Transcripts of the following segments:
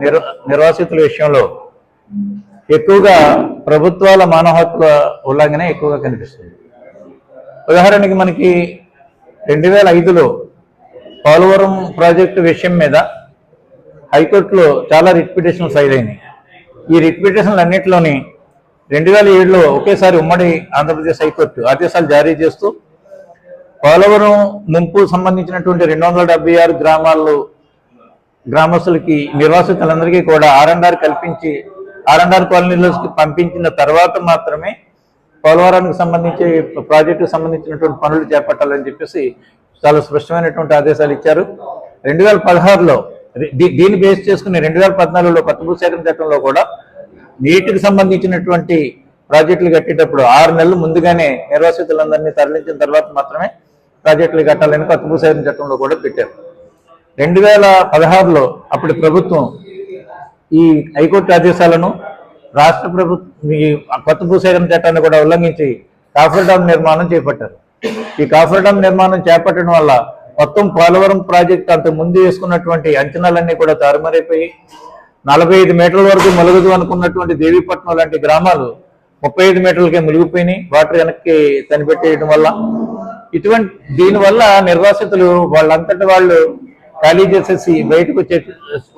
నిర్ నిర్వాసితుల విషయంలో ఎక్కువగా ప్రభుత్వాల మానవ హక్కుల ఉల్లంఘన ఎక్కువగా కనిపిస్తుంది. ఉదాహరణకి మనకి రెండు వేల ఐదులో పోలవరం ప్రాజెక్టు విషయం మీద హైకోర్టులో చాలా రిట్ పిటిషన్లు ఫైల్ అయినాయి ఈ రిట్ పిటిషన్లు అన్నింటిలోని రెండు వేల ఏడులో ఒకేసారి ఉమ్మడి ఆంధ్రప్రదేశ్ హైకోర్టు ఆదేశాలు జారీ చేస్తూ పోలవరం ముంపు సంబంధించినటువంటి రెండు వందల డెబ్బై ఆరు గ్రామాల్లో గ్రామస్తులకి నిర్వాసితులందరికీ కూడా ఆర్ఎన్ఆర్ కల్పించి ఆర్ఎన్ఆర్ కాలనీలోకి పంపించిన తర్వాత మాత్రమే పోలవరానికి సంబంధించి ప్రాజెక్టుకు సంబంధించినటువంటి పనులు చేపట్టాలని చెప్పేసి చాలా స్పష్టమైనటువంటి ఆదేశాలు ఇచ్చారు. రెండు వేల పదహారులో దీన్ని బేస్ చేసుకుని రెండు వేల పద్నాలుగులో కొత్త భూసేకరణ చట్టంలో కూడా నీటికి సంబంధించినటువంటి ప్రాజెక్టులు కట్టేటప్పుడు ఆరు నెలలు ముందుగానే నిర్వాసితులందరినీ తరలించిన తర్వాత మాత్రమే ప్రాజెక్టులు కట్టాలని కొత్త భూసేకరణ చట్టంలో కూడా పెట్టారు. రెండు వేల పదహారులో అప్పటి ప్రభుత్వం ఈ హైకోర్టు ఆదేశాలను రాష్ట్ర ప్రభుత్వం ఈ కొత్త భూసేకరణ చట్టాన్ని కూడా ఉల్లంఘించి కాఫర్ డామ్ నిర్మాణం చేపట్టారు. ఈ కాఫర్ డామ్ నిర్మాణం చేపట్టడం వల్ల మొత్తం పోలవరం ప్రాజెక్ట్ అంత ముందు వేసుకున్నటువంటి అంచనాలన్నీ కూడా తారుమారైపోయి నలభై ఐదు మీటర్ల వరకు ములుగదు అనుకున్నటువంటి దేవీపట్నం లాంటి గ్రామాలు ముప్పై ఐదు మీటర్లకే మునిగిపోయినాయి. వాటర్ వెనక్కి తనిపెట్టేయడం వల్ల. ఇటువంటి దీనివల్ల నిర్వాసితులు వాళ్ళంతటి వాళ్ళు ఖాళీ చేసేసి బయటకు వచ్చే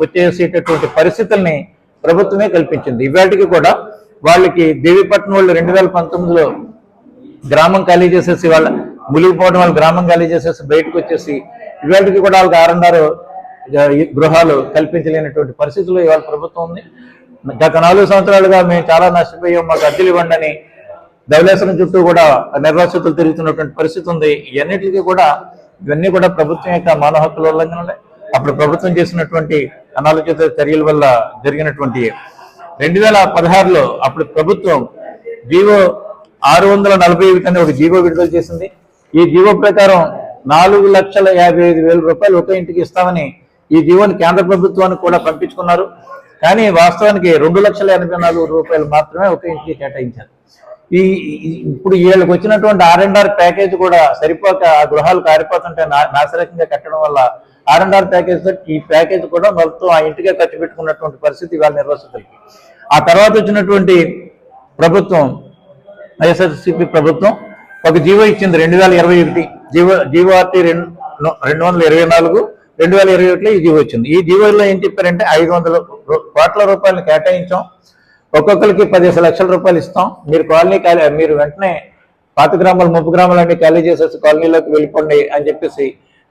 వచ్చేసేటటువంటి పరిస్థితుల్ని ప్రభుత్వమే కల్పించింది. ఇవాటికి కూడా వాళ్ళకి దేవీపట్నం వాళ్ళు రెండు వేల పంతొమ్మిదిలో గ్రామం ఖాళీ చేసేసి వాళ్ళ మునిగిపోవడం వాళ్ళు గ్రామం ఖాళీ చేసేసి బయటకు వచ్చేసి ఇవాటికి కూడా వాళ్ళకి ఆరున్నర గృహాలు కల్పించలేనటువంటి పరిస్థితుల్లో ఇవాళ ప్రభుత్వం ఉంది. గత నాలుగు సంవత్సరాలుగా మేము చాలా నష్టపోయాం మాకు అద్దెలు ఇవ్వండి ధవలేశ్వరం చుట్టూ కూడా నిర్వాసితులు తిరుగుతున్నటువంటి పరిస్థితి ఉంది. ఇవన్నిటికీ కూడా ఇవన్నీ కూడా ప్రభుత్వం యొక్క మానవ హక్కుల ఉల్లంఘనలే. అప్పుడు ప్రభుత్వం చేసినటువంటి అనాలోచిత చర్యల వల్ల జరిగినటువంటి రెండు వేల పదహారులో అప్పుడు ప్రభుత్వం జీవో ఆరు వందల నలభై ఒకటి అనే ఒక జీవో విడుదల చేసింది. ఈ జీవో ప్రకారం నాలుగు లక్షల యాభై ఐదు వేల రూపాయలు ఒక ఇంటికి ఇస్తామని ఈ జీవోని కేంద్ర ప్రభుత్వానికి కూడా పంపించుకున్నారు. కానీ వాస్తవానికి రెండు లక్షల ఎనభై నాలుగు రూపాయలు మాత్రమే ఒక ఇంటికి కేటాయించారు. ఈ ఇప్పుడు వీళ్ళకి వచ్చినటువంటి ఆర్ అండ్ ఆర్ ప్యాకేజ్ కూడా సరిపోక ఆ గృహాలు కారిపోతుంటే నా- కట్టడం వల్ల ఆర్ అండ్ ఆర్ ప్యాకేజ్ ఈ ప్యాకేజ్ కూడా మొత్తం ఆ ఇంటికే ఖర్చు పెట్టుకున్నటువంటి పరిస్థితి ఇవాళ నిర్వసితులకి. ఆ తర్వాత వచ్చినటువంటి ప్రభుత్వం వైఎస్ఆర్సీపీ ప్రభుత్వం ఒక జీవో ఇచ్చింది రెండు వేల ఇరవై ఒకటి. జీవో జీవోఆర్టీ రెండు రెండు వందల ఇరవై నాలుగు రెండు వేల ఇరవై ఒకటిలో ఈ జీవో వచ్చింది. ఈ జీవోలో ఏం చెప్పారంటే ఐదు వందల కోట్ల రూపాయలు కేటాయించాం. ఒక్కొక్కరికి పదిహేను లక్షల రూపాయలు ఇస్తాం. మీరు కాలనీ ఖాళీ మీరు వెంటనే పాత గ్రామాలు ముప్పు అన్ని ఖాళీ చేసేసి కాలనీలోకి వెళ్ళిపోండి అని చెప్పేసి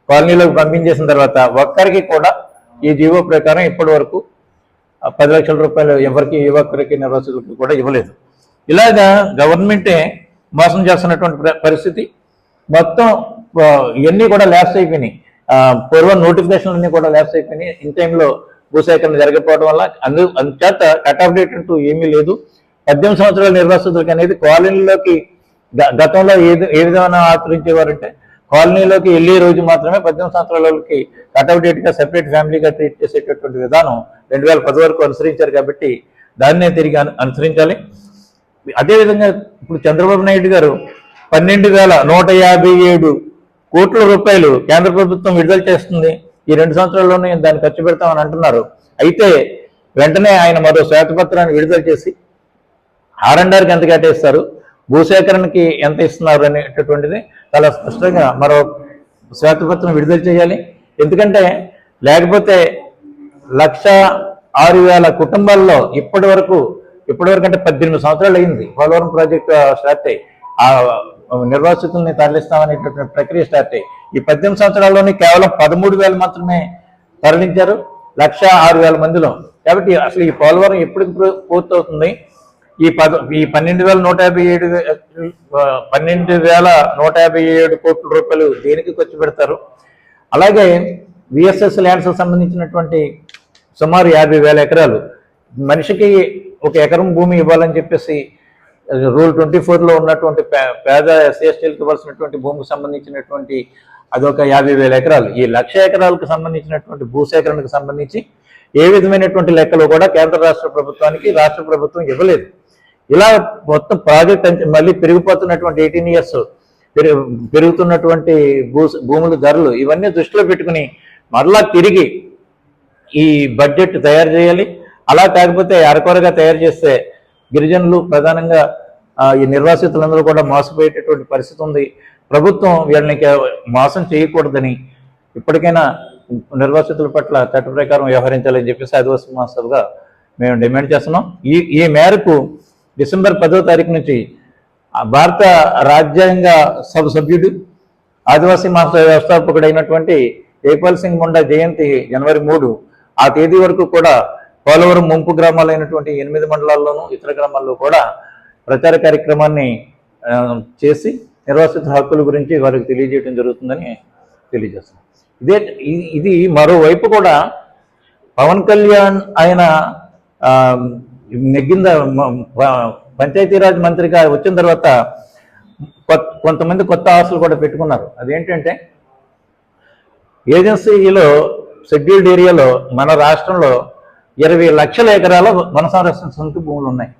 కాలనీలోకి పంపించేసిన తర్వాత ఒక్కరికి కూడా ఈ జీవో ప్రకారం ఇప్పటి వరకు పది లక్షల రూపాయలు ఎవరికి యువకులకి ఒక్కరికి కూడా ఇవ్వలేదు. ఇలాగా గవర్నమెంటే మోసం చేస్తున్నటువంటి పరిస్థితి. మొత్తం ఇవన్నీ కూడా ల్యాప్స్ అయిపోయినాయి. పూర్వం పూర్వ నోటిఫికేషన్లు కూడా ల్యాప్స్ అయిపోయినాయి. ఇన్ టైంలో భూసేకరణ జరగకపోవడం వల్ల అందు అందుచేత కట్ ఆఫ్ డేట్ అంటూ ఏమీ లేదు. పద్దెనిమిది సంవత్సరాల నిర్వాసితులకి అనేది కాలనీలోకి గ- గతంలో ఏది ఏ విధమైన ఆచరించేవారంటే కాలనీలోకి వెళ్ళే రోజు మాత్రమే పద్దెనిమిది సంవత్సరాలకి కట్ కట్అవుట్ డేట్గా సెపరేట్ ఫ్యామిలీగా ట్రీట్ చేసేటటువంటి విధానం రెండు వేల పది వరకు అనుసరించారు కాబట్టి దాన్నే తిరిగి అనుసరించాలి. అదేవిధంగా ఇప్పుడు చంద్రబాబు నాయుడు గారు పన్నెండు వేల నూట యాభై ఏడు కోట్ల రూపాయలు కేంద్ర ప్రభుత్వం విడుదల చేస్తుంది. ఈ రెండు సంవత్సరాల్లోనే దాన్ని ఖర్చు పెడతామని అంటున్నారు. అయితే వెంటనే ఆయన మరో శ్వేతపత్రాన్ని విడుదల చేసి ఆర్ఎండ్ఆర్కి ఎంత కేటాయిస్తారు? భూసేకరణకి ఎంత ఇస్తున్నారు అనేటటువంటిది చాలా స్పష్టంగా మరో శ్వేతపత్రం విడుదల చేయాలి. ఎందుకంటే లేకపోతే లక్ష ఆరు వేల కుటుంబాల్లో ఇప్పటి వరకు ఇప్పటి వరకు అంటే పద్దెనిమిది సంవత్సరాలు అయింది. పోలవరం ప్రాజెక్టు స్టార్ట్ అయ్యి. ఆ నిర్వాసితుల్ని తరలిస్తామనేటటువంటి ప్రక్రియ స్టార్ట్ అయ్యి. ఈ పద్దెనిమిది సంవత్సరాల్లోనే కేవలం పదమూడు వేలు మాత్రమే తరలించారు. లక్ష ఆరు వేల మందిలో. కాబట్టి అసలు ఈ పోలవరం ఎప్పుడు పూర్తవుతుంది? ఈ పద ఈ పన్నెండు వేల నూట యాభై ఏడు పన్నెండు వేల నూట యాభై ఏడు కోట్ల రూపాయలు దేనికి ఖర్చు పెడతారు? అలాగే విఎస్ఎస్ ల్యాండ్స్ సంబంధించినటువంటి సుమారు యాభై వేల ఎకరాలు. మనిషికి ఒక ఎకరం భూమి ఇవ్వాలని చెప్పేసి రూల్ ట్వంటీ ఫోర్లో ఉన్నటువంటి పే- పేద ఎస్సీఎస్టీలకు ఇవ్వాల్సినటువంటి భూమికి సంబంధించినటువంటి అదొక యాభై వేల ఎకరాలు. ఈ లక్ష ఎకరాలకు సంబంధించినటువంటి భూసేకరణకు సంబంధించి ఏ విధమైనటువంటి లెక్కలు కూడా కేంద్ర రాష్ట్ర ప్రభుత్వానికి రాష్ట్ర ప్రభుత్వం ఇవ్వలేదు. ఇలా మొత్తం ప్రాజెక్ట్ అంచ- మళ్ళీ పెరిగిపోతున్నటువంటి ఎయిటీన్ ఇయర్స్ పెరుగుతున్నటువంటి భూ భూముల ధరలు ఇవన్నీ దృష్టిలో పెట్టుకుని మరలా తిరిగి ఈ బడ్జెట్ తయారు చేయాలి. అలా కాకపోతే అరకొరగా తయారు చేస్తే గిరిజనులు ప్రధానంగా ఈ నిర్వాసితులందరూ కూడా మోసపోయేటటువంటి పరిస్థితి ఉంది. ప్రభుత్వం వీళ్ళని మోసం చేయకూడదని ఇప్పటికైనా నిర్వాసితుల పట్ల చట్ట ప్రకారం వ్యవహరించాలని చెప్పేసి ఆదివాసీ మహాసభగా మేము డిమాండ్ చేస్తున్నాం. ఈ ఈ మేరకు డిసెంబర్ పదో తారీఖు నుంచి భారత రాజ్యాంగ సభ సభ్యుడు ఆదివాసీ మహాసభ వ్యవస్థాపకుడైనటువంటి జైపాల్ సింగ్ ముండా జయంతి జనవరి మూడు ఆ తేదీ వరకు కూడా పోలవరం ముంపు గ్రామాలైనటువంటి ఎనిమిది మండలాల్లోనూ ఇతర గ్రామాల్లో కూడా ప్రచార కార్యక్రమాన్ని చేసి నిర్వాసిత హక్కుల గురించి వారికి తెలియజేయడం జరుగుతుందని తెలియజేస్తున్నాం. ఇదే ఇది మరోవైపు కూడా పవన్ కళ్యాణ్ ఆయన నెగ్గింద పంచాయతీరాజ్ మంత్రిగా వచ్చిన తర్వాత కొంతమంది కొత్త ఆశలు కూడా పెట్టుకున్నారు. అదేంటంటే ఏజెన్సీలో షెడ్యూల్డ్ ఏరియాలో మన రాష్ట్రంలో ఇరవై లక్షల ఎకరాల వన సంరక్షణ సొంత భూములు ఉన్నాయి.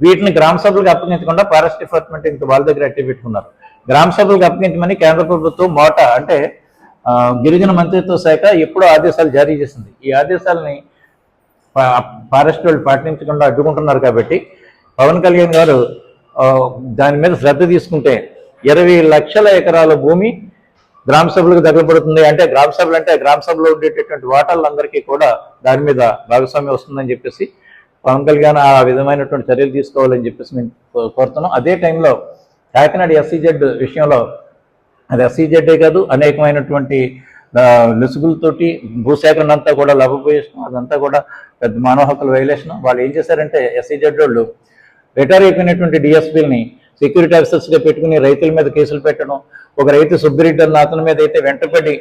వీటిని గ్రామ సభలకు అప్పగించకుండా ఫారెస్ట్ డిపార్ట్మెంట్ ఇంక వాళ్ళ దగ్గర అట్టి పెట్టుకున్నారు. గ్రామ సభలకు అప్పగించమని కేంద్ర ప్రభుత్వం మోట అంటే గిరిజన మంత్రిత్వ శాఖ ఎప్పుడో ఆదేశాలు జారీ చేసింది. ఈ ఆదేశాలని ఫారెస్ట్ వాళ్ళు పాటించకుండా అడ్డుకుంటున్నారు కాబట్టి పవన్ కళ్యాణ్ గారు దాని మీద శ్రద్ధ తీసుకుంటే ఇరవై లక్షల ఎకరాల భూమి గ్రామ సభలకు దగ్గరపడుతుంది అంటే గ్రామ సభలు అంటే గ్రామ సభలో ఉండేటటువంటి ఓటర్లందరికీ కూడా దాని మీద భాగస్వామ్యం వస్తుందని చెప్పేసి పవన్ కళ్యాణ్ ఆ విధమైనటువంటి చర్యలు తీసుకోవాలని చెప్పేసి మేము కో- కోరుతున్నాం. అదే టైంలో కాకినాడ ఎస్సీజెడ్ విషయంలో అది ఎస్సీజెడ్డే కాదు అనేకమైనటువంటి లుసుగులతోటి లొసుగులతోటి భూసేకరణ అంతా కూడా లభపోయేసిన అదంతా కూడా పెద్ద మానవ హక్కుల వైలేషన్ వాళ్ళు ఏం చేశారంటే ఎస్సీజెడ్ వాళ్ళు రిటైర్ అయిపోయినటువంటి డిఎస్పీలని సెక్యూరిటీ ఆఫీసర్స్గా పెట్టుకుని రైతుల మీద కేసులు పెట్టడం ఒక రైతు సుబ్బిరెడ్డి అన్న అతని మీద అయితే వెంటపడి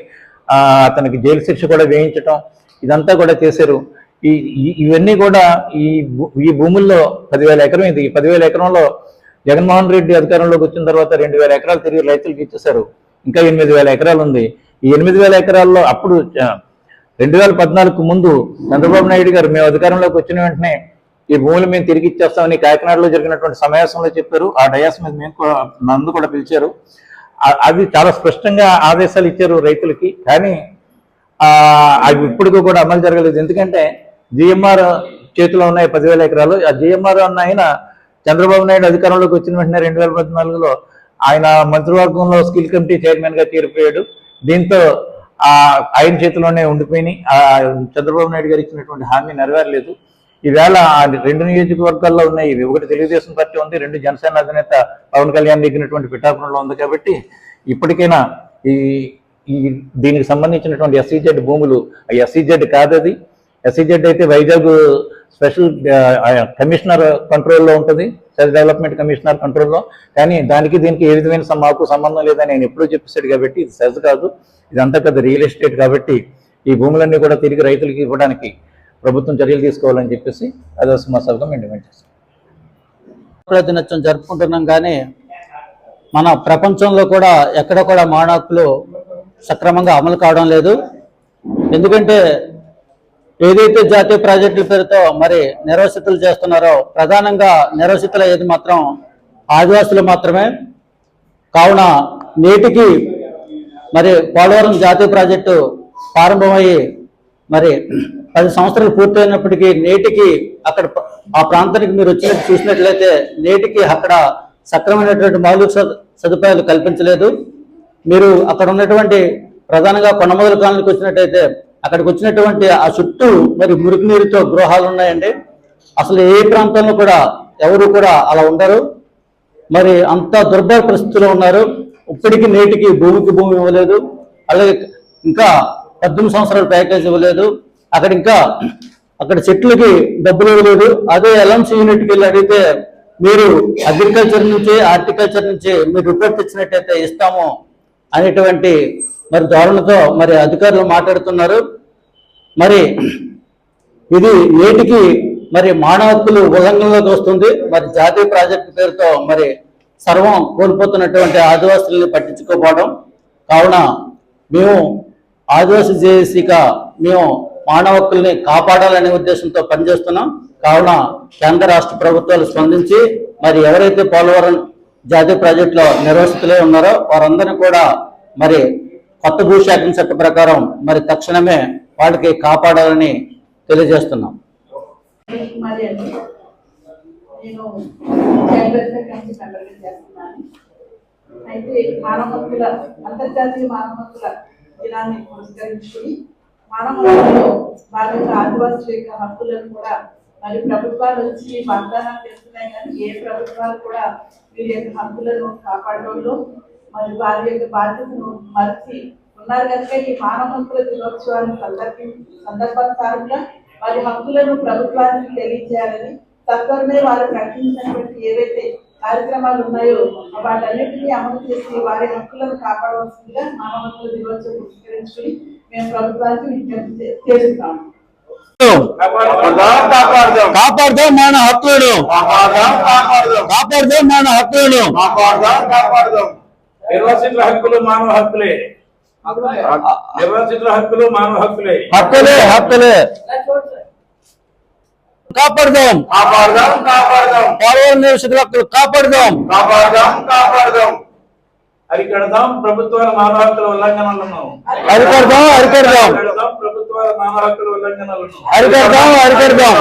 అతనికి జైలు శిక్ష కూడా వేయించడం ఇదంతా కూడా చేశారు. ఈ ఇవన్నీ కూడా ఈ భూ- ఈ భూముల్లో పదివేల ఎకరం ఇది. ఈ పదివేల ఎకరంలో జగన్మోహన్ రెడ్డి అధికారంలోకి వచ్చిన తర్వాత రెండు వేల ఎకరాలు తిరిగి రైతులకు ఇచ్చేశారు. ఇంకా ఎనిమిది వేల ఎకరాలు ఉంది. ఈ ఎనిమిది వేల ఎకరాల్లో అప్పుడు రెండు వేల పద్నాలుగు ముందు చంద్రబాబు నాయుడు గారు మేము అధికారంలోకి వచ్చిన వెంటనే ఈ భూములు మేము తిరిగి ఇచ్చేస్తామని కాకినాడలో జరిగినటువంటి సమావేశంలో చెప్పారు. ఆ డయాస్ మీద మేము నన్ను నందు కూడా పిలిచారు. అది అవి చాలా స్పష్టంగా ఆదేశాలు ఇచ్చారు రైతులకి. కానీ అవి ఇప్పటికీ కూడా అమలు జరగలేదు. ఎందుకంటే జిఎంఆర్ చేతిలో ఉన్నాయి పదివేల ఎకరాలు. ఆ జిఎంఆర్ అన్న ఆయన చంద్రబాబు నాయుడు అధికారంలోకి వచ్చిన వెంటనే రెండు వేల పద్నాలుగులో ఆయన మంత్రివర్గంలో స్కిల్ కమిటీ చైర్మన్గా చేరిపోయాడు. దీంతో ఆ ఆయన చేతిలోనే ఉండిపోయినాయి. ఆ చంద్రబాబు నాయుడు గారు ఇచ్చినటువంటి హామీ నెరవేరలేదు. ఈవేళ ఆ రెండు నియోజకవర్గాల్లో ఉన్నాయి ఇవి ఒకటి తెలుగుదేశం పార్టీ ఉంది రెండు జనసేన అధినేత పవన్ కళ్యాణ్ దిగినటువంటి పిఠాపురంలో ఉంది కాబట్టి ఇప్పటికైనా ఈ ఈ దీనికి సంబంధించినటువంటి ఎస్సీజెడ్ భూములు ఆ ఎస్సీజెడ్ కాదది. ఎస్సీజెడ్ అయితే వైజాగ్ స్పెషల్ కమిషనర్ కంట్రోల్లో ఉంటుంది సెల్ఫ్ డెవలప్మెంట్ కమిషనర్ కంట్రోల్లో. కానీ దానికి దీనికి ఏ విధమైన మాకు సంబంధం లేదని నేను ఎప్పుడూ చెప్పేశాడు కాబట్టి ఇది సెజ్ కాదు. ఇదంతా పెద్ద రియల్ ఎస్టేట్ కాబట్టి ఈ భూములన్నీ కూడా తిరిగి రైతులకి ఇవ్వడానికి ప్రభుత్వం చర్యలు తీసుకోవాలని చెప్పేసి అదే మహాసభగా మేము డిమాండ్ చేస్తాం. హక్కుల దినోత్సవం జరుపుకుంటున్నాం కానీ మన ప్రపంచంలో కూడా ఎక్కడ కూడా మానవులు సక్రమంగా అమలు కావడం లేదు. ఎందుకంటే ఏదైతే జాతీయ ప్రాజెక్టుల పేరుతో మరి నిరవసితులు చేస్తున్నారో ప్రధానంగా నిర్వసితులు ఏది మాత్రం ఆదివాసులు మాత్రమే. కావున నేటికి మరి పోలవరం జాతీయ ప్రాజెక్టు ప్రారంభమయ్యి మరి పది సంవత్సరాలు పూర్తయినప్పటికీ నేటికి అక్కడ ఆ ప్రాంతానికి మీరు వచ్చినట్టు చూసినట్లయితే నేటికి అక్కడ సక్రమైనటువంటి మౌలిక సదుపాయాలు కల్పించలేదు. మీరు అక్కడ ఉన్నటువంటి ప్రధానంగా కొండమొదల కాలనీకి వచ్చినట్టయితే అక్కడికి వచ్చినటువంటి ఆ చుట్టూ మరి మురికి నీరుతో గృహాలు ఉన్నాయండి. అసలు ఏ ప్రాంతంలో కూడా ఎవరు కూడా అలా ఉండరు. మరి అంత దుర్భర పరిస్థితిలో ఉన్నారు. ఇప్పటికీ నేటికి భూమికి భూమి ఇవ్వలేదు. అలాగే ఇంకా పద్దెనిమిది సంవత్సరాల ప్యాకేజ్ ఇవ్వలేదు. అక్కడ ఇంకా అక్కడ చెట్లకి డబ్బులు ఇవ్వలేదు అదే ఎల్ఎంసీ యూనిట్కి వెళ్ళి అడిగితే మీరు అగ్రికల్చర్ నుంచి హార్టికల్చర్ నుంచి మీరు రిపోర్ట్ ఇచ్చినట్టయితే ఇస్తాము అనేటువంటి మరి ధోరణితో మరి అధికారులు మాట్లాడుతున్నారు. మరి ఇది నేటికి మరి మానవ హక్కులు ఉల్లంఘనలోకి వస్తుంది. మరి జాతీయ ప్రాజెక్టు పేరుతో మరి సర్వం కోల్పోతున్నటువంటి ఆదివాసుల్ని పట్టించుకోపోవడం కావున మేము ఆదివాసీ జేఏసీగా మేము మానవ హక్కుల్ని కాపాడాలనే ఉద్దేశంతో పనిచేస్తున్నాం. కావున కేంద్ర రాష్ట్ర ప్రభుత్వాలు స్పందించి మరి ఎవరైతే పోలవరం జాతీయ ప్రాజెక్టులో నిర్వసితులే ఉన్నారో వారందరినీ కూడా మరి కొత్త భూశాఖ చట్ట ప్రకారం మరి తక్షణమే వాటికి కాపాడాలని తెలియజేస్తున్నాం. అయితే మానవ హక్కుల అంతర్జాతీయ మానవ హక్కుల దినాన్ని పురస్కరించుకుని మానవ హక్కుల్లో యొక్క ఆదివాసుల యొక్క హక్కులను కూడా మరి ప్రభుత్వాలు వచ్చి వాగ్దానాలు చేస్తున్నాయి కానీ ఏ ప్రభుత్వాలు కూడా వీరి యొక్క హక్కులను కాపాడడంలో మరి వారి యొక్క బాధ్యతను మరిచి ఉన్నారు కనుక ఈ మానవ హక్కుల దినోత్సవాన్ని సందర్భి సందర్భానుసారంగా వారి హక్కులను ప్రభుత్వానికి తెలియజేయాలని తత్వరమే వారు ప్రకటించినటువంటి ఏవైతే కార్యక్రమాలు ఉన్నాయో వాటన్నిటినీ అమలు చేసి వారి హక్కులను కాపాడవలసిందిగా మానవ హక్కుల దినోత్సవం పురస్కరించుకుని మేము ప్రభుత్వానికి విజ్ఞప్తి చే- చేస్తున్నాము. కాపాడదాం. కాపాడుదాం. మన హక్కులను కాపాడదాం కాపాడదాం. కాపాడుదాం మన హక్కులను నిర్వాసితుల హక్కులు మానవ హక్కులే. నిర్వాసితుల హక్కులు మానవ హక్కులే. హక్కులే హక్కులే. కాపాడుదాం. కాపాడదాం కాపాడదాం. పాల్గొన నివసితుల హక్కులు కాపాడుదాం. కాపాడదాం కాపాడదాం. అరికడదాం ప్రభుత్వాల మానవ హక్కుల ఉల్లంఘనలను. అరికడదాం అరికడదాం అరికడదాం ప్రభుత్వాల మానవ హక్కుల ఉల్లంఘనలను అరికడదాం అరికడదాం